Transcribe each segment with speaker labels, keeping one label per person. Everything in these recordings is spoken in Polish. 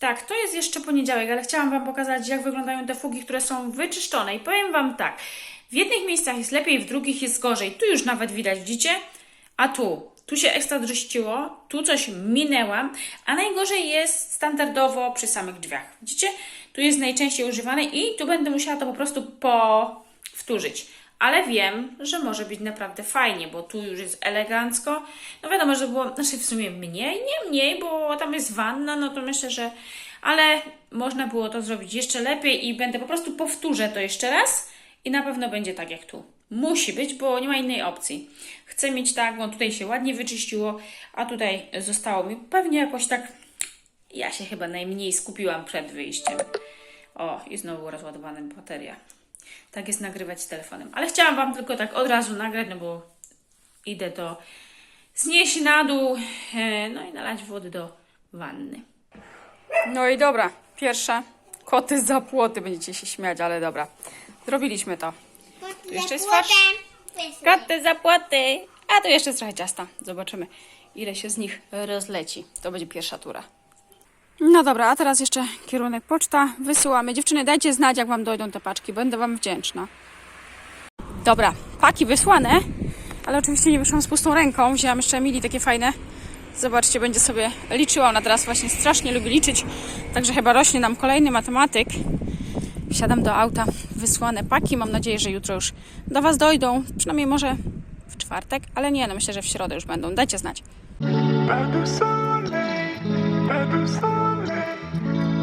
Speaker 1: Tak, to jest jeszcze poniedziałek, ale chciałam Wam pokazać, jak wyglądają te fugi, które są wyczyszczone. I powiem Wam tak, w jednych miejscach jest lepiej, w drugich jest gorzej. Tu już nawet widać, widzicie? A tu, tu się ekstra drzyściło, tu coś minęłam, a najgorzej jest standardowo przy samych drzwiach. Widzicie? Tu jest najczęściej używane i tu będę musiała to po prostu powtórzyć. Ale wiem, że może być naprawdę fajnie, bo tu już jest elegancko. No wiadomo, że było, znaczy w sumie mniej, nie mniej, bo tam jest wanna, no to myślę, że... Ale można było to zrobić jeszcze lepiej i będę po prostu powtórzę to jeszcze raz i na pewno będzie tak jak tu. Musi być, bo nie ma innej opcji. Chcę mieć tak, bo tutaj się ładnie wyczyściło, a tutaj zostało mi pewnie jakoś tak... Ja się chyba najmniej skupiłam przed wyjściem. O, i znowu rozładowana bateria. Tak jest nagrywać z telefonem. Ale chciałam Wam tylko tak od razu nagrać, no bo idę to znieść na dół, e, no i nalać wody do wanny.
Speaker 2: No i dobra, pierwsza. Koty za płoty, będziecie się śmiać, ale dobra. Zrobiliśmy to.
Speaker 3: Tu
Speaker 2: jeszcze jest farsz. Koty za płoty. A tu jeszcze trochę ciasta. Zobaczymy, ile się z nich rozleci. To będzie pierwsza tura. No dobra, a teraz jeszcze kierunek poczta. Wysyłamy. Dziewczyny, dajcie znać, jak Wam dojdą te paczki. Będę Wam wdzięczna. Dobra, paki wysłane, ale oczywiście nie wyszłam z pustą ręką. Wzięłam jeszcze Emilii takie fajne. Zobaczcie, będzie sobie liczyła. Ona teraz właśnie strasznie lubi liczyć, także chyba rośnie nam kolejny matematyk. Wsiadam do auta, wysłane paki. Mam nadzieję, że jutro już do Was dojdą. Przynajmniej może w czwartek, ale nie, no myślę, że w środę już będą. Dajcie znać.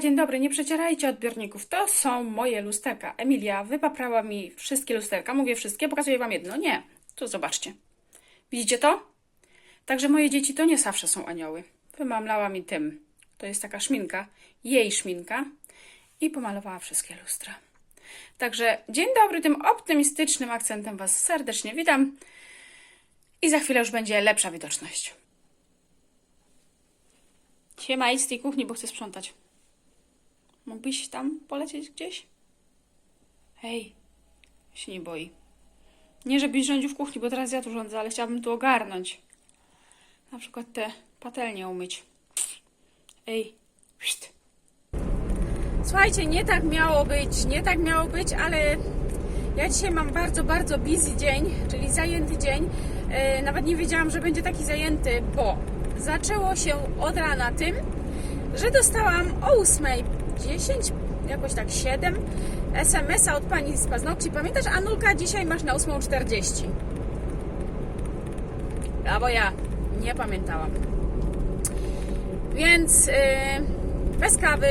Speaker 1: Dzień dobry, nie przecierajcie odbiorników. To są moje lusterka. Emilia wypaprała mi wszystkie lusterka. Mówię wszystkie, pokazuję Wam jedno. Nie, tu zobaczcie. Widzicie to? Także moje dzieci to nie zawsze są anioły. Wymamlała mi tym. To jest taka szminka, jej szminka. I pomalowała wszystkie lustra. Także dzień dobry, tym optymistycznym akcentem Was serdecznie witam. I za chwilę już będzie lepsza widoczność. Siema, idź z tej kuchni, bo chcę sprzątać. Mógłbyś tam polecieć gdzieś? Hej, się nie boi. Nie, żebyś rządził w kuchni, bo teraz ja tu rządzę, ale chciałabym tu ogarnąć. Na przykład te patelnie umyć. Ej, pszt. Słuchajcie, nie tak miało być, nie tak miało być, ale ja dzisiaj mam bardzo, bardzo busy dzień, czyli zajęty dzień. E, nawet nie wiedziałam, że będzie taki zajęty, bo zaczęło się od rana tym, że dostałam o 8.10, jakoś tak 7 SMS-a od pani z paznokci. Pamiętasz, Anulka, dzisiaj masz na 8.40. A bo ja nie pamiętałam. Więc yy, bez kawy,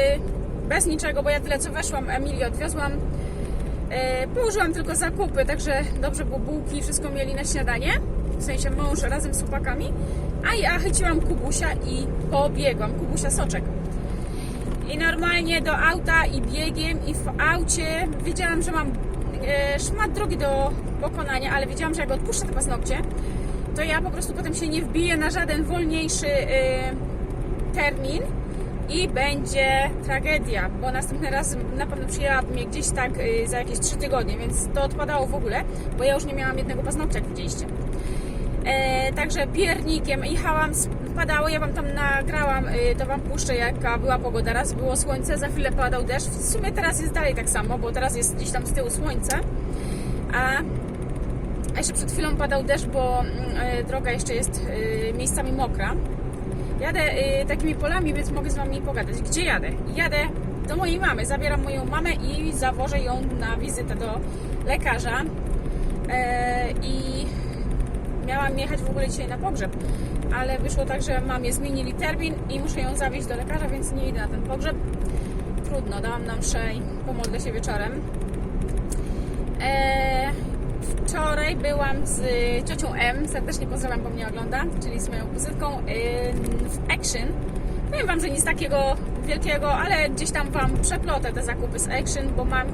Speaker 1: bez niczego, bo ja tyle co weszłam, Emilię odwiozłam. Yy, położyłam tylko zakupy, także dobrze, bo bułki wszystko mieli na śniadanie. W sensie mąż razem z chłopakami. A ja chyciłam Kubusia i pobiegłam. Kubusia soczek. I normalnie do auta i biegiem i w aucie wiedziałam, że mam e, szmat drogi do pokonania, ale wiedziałam, że jak odpuszczę te paznokcie, to ja po prostu potem się nie wbiję na żaden wolniejszy e, termin i będzie tragedia, bo następny raz na pewno przyjęłabym je gdzieś tak e, za jakieś 3 tygodnie, więc to odpadało w ogóle, bo ja już nie miałam jednego paznokcia, jak widzieliście. E, także piernikiem jechałam, padało, ja Wam tam nagrałam, e, to Wam puszczę jaka była pogoda, raz było słońce, za chwilę padał deszcz, w sumie teraz jest dalej tak samo, bo teraz jest gdzieś tam z tyłu słońce, a, a jeszcze przed chwilą padał deszcz, bo mm, e, droga jeszcze jest e, miejscami mokra. Jadę e, takimi polami, więc mogę z Wami pogadać. Gdzie jadę? Jadę do mojej mamy, zabieram moją mamę i zawożę ją na wizytę do lekarza e, i miałam jechać w ogóle dzisiaj na pogrzeb, ale wyszło tak, że mamie zmienili termin i muszę ją zawieźć do lekarza, więc nie idę na ten pogrzeb. Trudno, dałam nam mszę i pomodlę się wieczorem. Eee, wczoraj byłam z ciocią M, serdecznie pozdrawiam, bo mnie ogląda, czyli z moją kuzynką ym, w Action. Powiem Wam, że nic takiego wielkiego, ale gdzieś tam Wam przeplotę te zakupy z Action, bo mam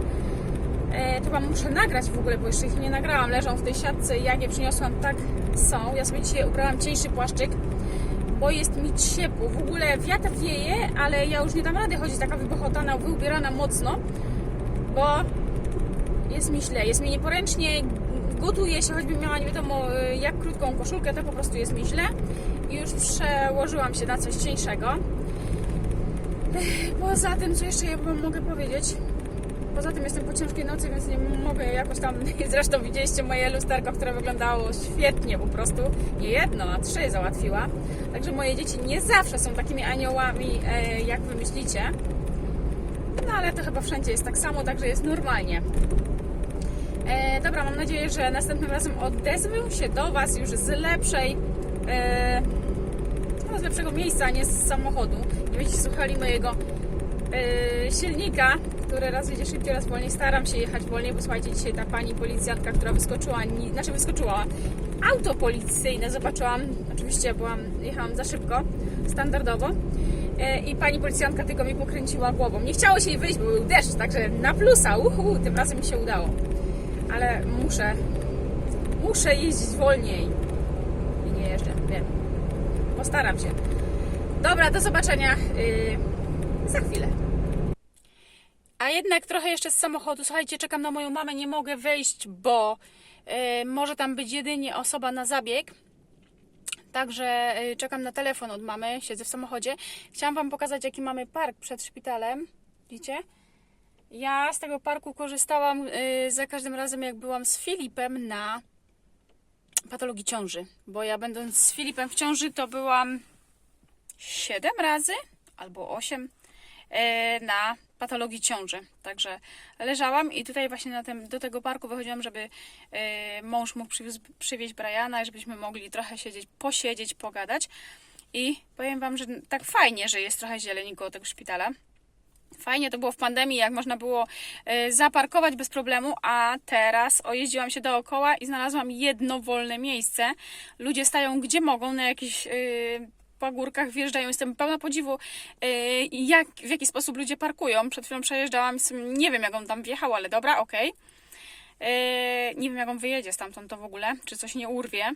Speaker 1: E, to Wam muszę nagrać w ogóle, bo jeszcze ich nie nagrałam. Leżą w tej siatce i jak je przyniosłam, tak są. Ja sobie dzisiaj ubrałam cieńszy płaszczyk, bo jest mi ciepło. W ogóle wiatr wieje, ale ja już nie dam rady chodzić taka wybochotana, wyubierana mocno, bo jest mi źle, jest mi nieporęcznie, gotuję się, choćbym miała nie wiadomo e, jak krótką koszulkę, to po prostu jest mi źle i już przełożyłam się na coś cieńszego. Poza tym, co jeszcze ja Wam mogę powiedzieć? Poza tym jestem po ciężkiej nocy, więc nie mogę jakoś tam. Zresztą widzieliście moje lusterko, które wyglądało świetnie po prostu. Nie jedno, a trzy załatwiła. Także moje dzieci nie zawsze są takimi aniołami, e, jak wy myślicie. No ale to chyba wszędzie jest tak samo, także jest normalnie. E, dobra, mam nadzieję, że następnym razem odezwę się do Was już z lepszej. E, no, z lepszego miejsca, a nie z samochodu. Nie będziecie słuchali mojego e, silnika, który raz jedzie szybciej, raz wolniej. Staram się jechać wolniej, bo słuchajcie, dzisiaj ta pani policjantka, która wyskoczyła, ni- znaczy wyskoczyła, auto policyjne zobaczyłam. Oczywiście byłam, jechałam za szybko, standardowo. E, I pani policjantka tylko mi pokręciła głową. Nie chciało się jej wyjść, bo był deszcz, także na plusa, uhu, tym razem mi się udało. Ale muszę, muszę jeździć wolniej. I nie jeżdżę, wiem. Postaram się. Dobra, do zobaczenia yy, za chwilę. A jednak trochę jeszcze z samochodu. Słuchajcie, czekam na moją mamę, nie mogę wejść, bo yy, może tam być jedynie osoba na zabieg. Także yy, czekam na telefon od mamy, siedzę w samochodzie. Chciałam Wam pokazać, jaki mamy park przed szpitalem. Widzicie? Ja z tego parku korzystałam yy, za każdym razem, jak byłam z Filipem na patologii ciąży. Bo ja będąc z Filipem w ciąży, to byłam 7 razy albo 8 e, na patologii ciąży. Także leżałam i tutaj właśnie na tym, do tego parku wychodziłam, żeby e, mąż mógł przywiózł, przywieźć Briana, żebyśmy mogli trochę siedzieć, posiedzieć, pogadać. I powiem Wam, że tak fajnie, że jest trochę zieleni koło tego szpitala. Fajnie to było w pandemii, jak można było e, zaparkować bez problemu, a teraz ojeździłam się dookoła i znalazłam jedno wolne miejsce. Ludzie stają gdzie mogą, na jakichś e, pagórkach wjeżdżają. Jestem pełna podziwu, e, jak, w jaki sposób ludzie parkują. Przed chwilą przejeżdżałam, nie wiem jak on tam wjechał, ale dobra, okej. E, Nie wiem jak on wyjedzie stamtąd to w ogóle, czy coś nie urwie.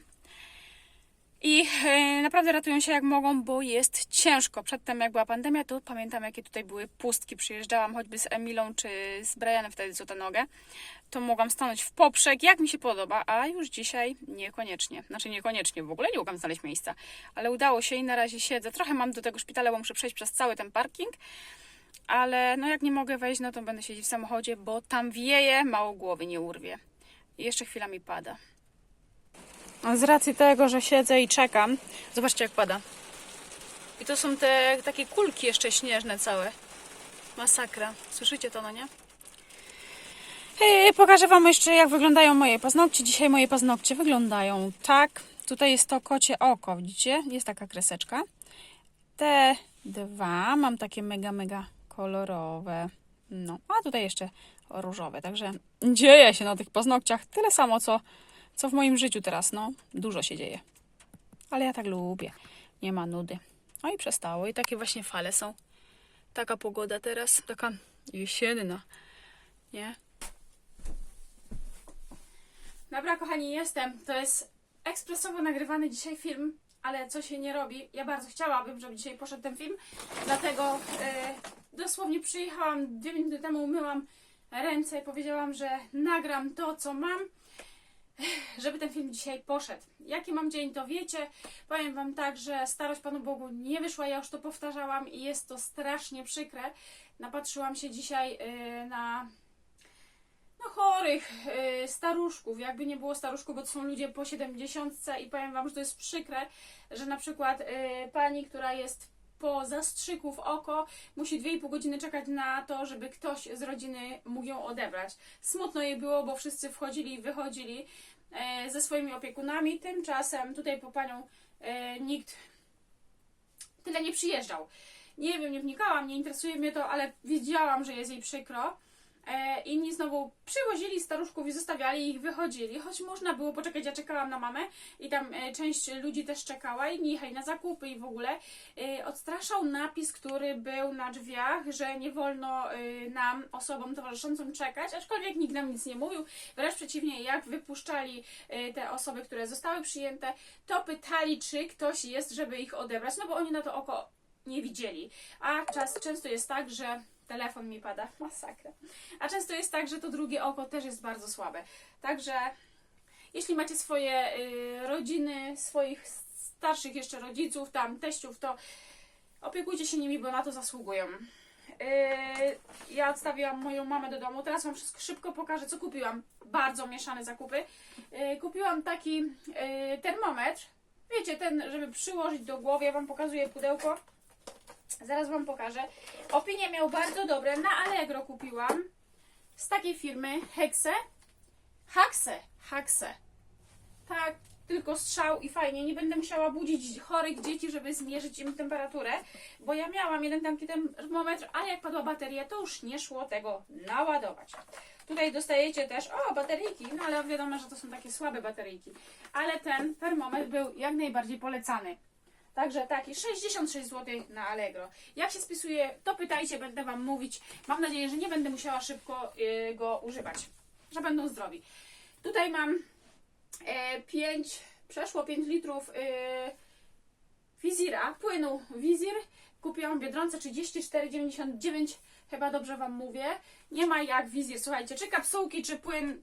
Speaker 1: I e, naprawdę ratują się jak mogą, bo jest ciężko. Przedtem jak była pandemia, to pamiętam jakie tutaj były pustki. Przyjeżdżałam choćby z Emilą czy z Brianem wtedy co nogę. To mogłam stanąć w poprzek, jak mi się podoba, a już dzisiaj niekoniecznie. Znaczy niekoniecznie, w ogóle nie mogłam znaleźć miejsca. Ale udało się i na razie siedzę. Trochę mam do tego szpitala, bo muszę przejść przez cały ten parking. Ale no jak nie mogę wejść, no to będę siedzieć w samochodzie, bo tam wieje, mało głowy nie urwie. I jeszcze chwila mi pada. Z racji tego, że siedzę i czekam, zobaczcie jak pada. I to są te takie kulki jeszcze śnieżne całe. Masakra. Słyszycie to, no nie? Pokażę Wam jeszcze, jak wyglądają moje paznokcie. Dzisiaj moje paznokcie wyglądają tak. Tutaj jest to kocie oko, widzicie? Jest taka kreseczka. Te dwa mam takie mega, mega kolorowe. No, a tutaj jeszcze różowe. Także dzieje się na tych paznokciach tyle samo, co, co w moim życiu teraz. No, dużo się dzieje. Ale ja tak lubię. Nie ma nudy. No i przestało. I takie właśnie fale są. Taka pogoda teraz, taka jesienna. Nie? Dobra, kochani, jestem. To jest ekspresowo nagrywany dzisiaj film, ale co się nie robi. Ja bardzo chciałabym, żeby dzisiaj poszedł ten film, dlatego e, dosłownie przyjechałam dwie minuty temu, umyłam ręce i powiedziałam, że nagram to, co mam, żeby ten film dzisiaj poszedł. Jaki mam dzień, to wiecie. Powiem Wam tak, że starość Panu Bogu nie wyszła, ja już to powtarzałam i jest to strasznie przykre. Napatrzyłam się dzisiaj e, na no chorych, yy, staruszków, jakby nie było staruszków, bo to są ludzie po 70 i powiem Wam, że to jest przykre, że na przykład yy, pani, która jest po zastrzyku w oko, musi 2,5 godziny czekać na to, żeby ktoś z rodziny mógł ją odebrać. Smutno jej było, bo wszyscy wchodzili i wychodzili ze swoimi opiekunami, tymczasem tutaj po panią yy, nikt tyle nie przyjeżdżał. Nie wiem, nie wnikałam, nie interesuje mnie to, ale wiedziałam, że jest jej przykro. E, inni znowu przywozili staruszków i zostawiali ich, wychodzili. Choć można było poczekać, ja czekałam na mamę i tam e, część ludzi też czekała. Inni jechali na zakupy i w ogóle. E, odstraszał napis, który był na drzwiach, że nie wolno nam, osobom towarzyszącym czekać, aczkolwiek nikt nam nic nie mówił. Wręcz przeciwnie, jak wypuszczali te osoby, które zostały przyjęte, to pytali, czy ktoś jest, żeby ich odebrać, no bo oni na to oko nie widzieli. A czas, często jest tak, że telefon mi pada, masakra. A często jest tak, że to drugie oko też jest bardzo słabe. Także jeśli macie swoje y, rodziny, swoich starszych jeszcze rodziców, tam teściów, to opiekujcie się nimi, bo na to zasługują. Yy, ja odstawiłam moją mamę do domu. Teraz Wam wszystko szybko pokażę, co kupiłam. Bardzo mieszane zakupy. Yy, kupiłam taki yy, termometr. Wiecie, ten, żeby przyłożyć do głowy. Ja Wam pokazuję pudełko. Zaraz Wam pokażę. Opinie miał bardzo dobre. Na Allegro kupiłam. Z takiej firmy Hexe. Haxe. Haxe. Tak, tylko strzał i fajnie. Nie będę musiała budzić chorych dzieci, żeby zmierzyć im temperaturę, bo ja miałam jeden taki termometr, ale jak padła bateria, to już nie szło tego naładować. Tutaj dostajecie też, o, bateryjki, no ale wiadomo, że to są takie słabe bateryjki. Ale ten termometr był jak najbardziej polecany. Także taki 66 zł na Allegro. Jak się spisuje, to pytajcie, będę Wam mówić. Mam nadzieję, że nie będę musiała szybko y, go używać, że będą zdrowi. Tutaj mam 5, przeszło 5 litrów y, Wizira, płynu Wizir. Kupiłam Biedronce 34,99, chyba dobrze Wam mówię. Nie ma jak Wizir, słuchajcie, czy kapsułki, czy płyn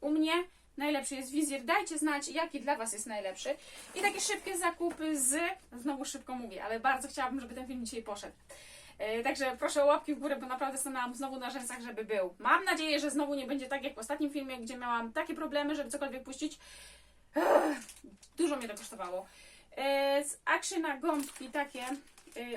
Speaker 1: u mnie. Najlepszy jest Wizir. Dajcie znać, jaki dla Was jest najlepszy. I takie szybkie zakupy z... Znowu szybko mówię, ale bardzo chciałabym, żeby ten film dzisiaj poszedł. E, Także proszę o łapki w górę, bo naprawdę stanęłam znowu na rzęsach, żeby był. Mam nadzieję, że znowu nie będzie tak jak w ostatnim filmie, gdzie miałam takie problemy, żeby cokolwiek puścić. Dużo mnie to kosztowało. E, Z Actiona gąbki takie.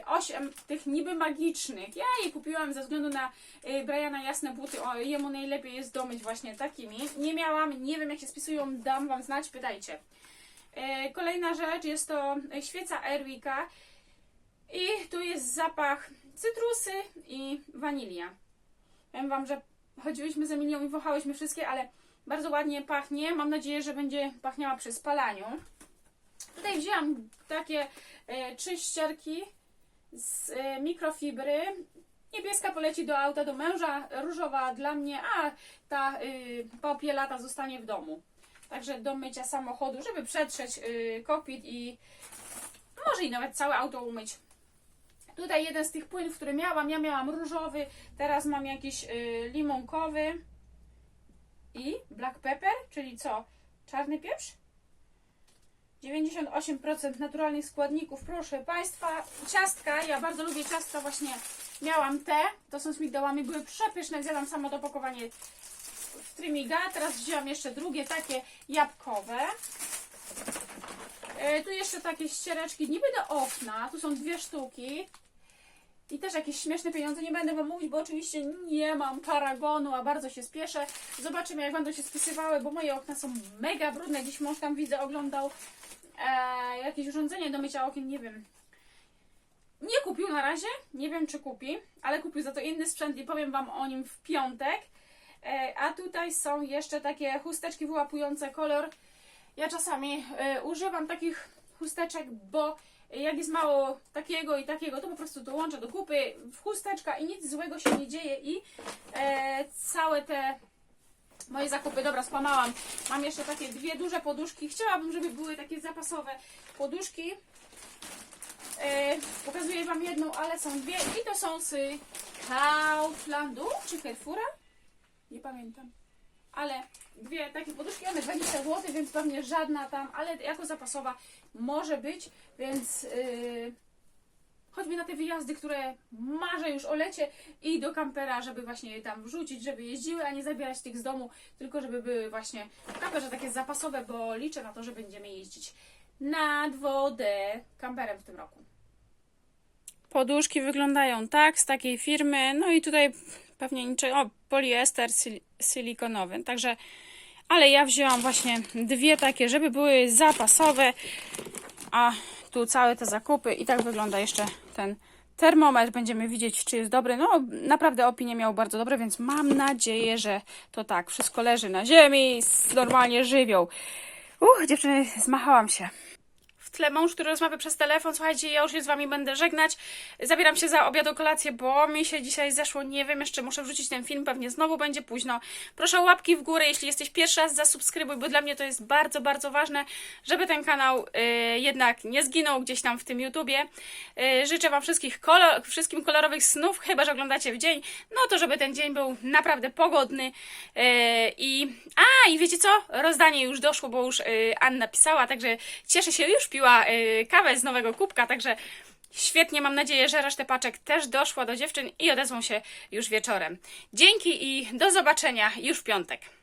Speaker 1: 8 tych niby magicznych. Ja je kupiłam ze względu na e, Briana jasne buty. O, jemu najlepiej jest domyć właśnie takimi. Nie miałam, nie wiem jak się spisują, dam wam znać, pytajcie. E, Kolejna rzecz jest to świeca Airwicka. I tu jest zapach cytrusy i wanilia. Powiem Wam, że chodziłyśmy z Emilią i wąchałyśmy wszystkie, ale bardzo ładnie pachnie. Mam nadzieję, że będzie pachniała przy spalaniu. Tutaj wzięłam takie e, trzy ścierki z e, mikrofibry. Niebieska poleci do auta do męża, różowa dla mnie, a ta y, popielata zostanie w domu. Także do mycia samochodu, żeby przetrzeć y, i może i nawet całe auto umyć. Tutaj jeden z tych płynów, który miałam, ja miałam różowy, teraz mam jakiś y, limonkowy i black pepper, czyli co? Czarny pieprz? 98% naturalnych składników, proszę Państwa. Ciastka, ja bardzo lubię ciastka, właśnie miałam te, to są z migdałami, były przepyszne, zjadłam samo dopakowanie w Trimiga, teraz wzięłam jeszcze drugie, takie jabłkowe. E, tu jeszcze takie ściereczki, niby do okna, tu są dwie sztuki. I też jakieś śmieszne pieniądze, nie będę Wam mówić, bo oczywiście nie mam paragonu, a bardzo się spieszę. Zobaczymy, jak będą się spisywały, bo moje okna są mega brudne. Dziś mąż tam widzę, oglądał e, jakieś urządzenie do mycia okien, nie wiem. Nie kupił na razie, nie wiem czy kupi, ale kupił za to inny sprzęt i powiem Wam o nim w piątek. E, a tutaj są jeszcze takie chusteczki wyłapujące kolor. Ja czasami e, używam takich chusteczek, bo jak jest mało takiego i takiego, to po prostu to łączę do kupy w chusteczka i nic złego się nie dzieje i e, całe te moje zakupy, dobra, spamałam. Mam jeszcze takie dwie duże poduszki. Chciałabym, żeby były takie zapasowe poduszki. E, pokazuję Wam jedną, ale są dwie i to są z Kauflandu czy Carrefoura? Nie pamiętam. Ale dwie takie poduszki, one 20 zł, więc pewnie żadna tam, ale jako zapasowa może być, więc yy, choćby na te wyjazdy, które marzę już o lecie i do kampera, żeby właśnie je tam wrzucić, żeby jeździły, a nie zabierać tych z domu, tylko żeby były właśnie w kamperze takie zapasowe, bo liczę na to, że będziemy jeździć nad wodę kamperem w tym roku.
Speaker 2: Poduszki wyglądają tak, z takiej firmy. No i tutaj pewnie niczego. O, poliester sil- silikonowy. Także, ale ja wzięłam właśnie dwie takie, żeby były zapasowe. A tu całe te zakupy. I tak wygląda jeszcze ten
Speaker 1: termometr, będziemy widzieć, czy jest dobry. No, naprawdę opinie miał bardzo dobre, więc mam nadzieję, że to tak, wszystko leży na ziemi, normalnie żywioł. Uch, dziewczyny, zmachałam się. Tle mąż, który rozmawia przez telefon. Słuchajcie, ja już się z wami będę żegnać. Zabieram się za obiad o kolację, bo mi się dzisiaj zeszło. Nie wiem, jeszcze muszę wrzucić ten film, pewnie znowu będzie późno. Proszę o łapki w górę, jeśli jesteś pierwszy raz, zasubskrybuj, bo dla mnie to jest bardzo, bardzo ważne, żeby ten kanał y, jednak nie zginął gdzieś tam w tym YouTubie. Y, życzę wam wszystkich kolor, wszystkim kolorowych snów, chyba że oglądacie w dzień, no to żeby ten dzień był naprawdę pogodny. Y, I a, i wiecie co? Rozdanie już doszło, bo już y, Anna pisała, także cieszę się, już piła y, kawę z nowego kubka, także świetnie, mam nadzieję, że resztę paczek też doszła do dziewczyn i odezwą się już wieczorem. Dzięki i do zobaczenia już w piątek.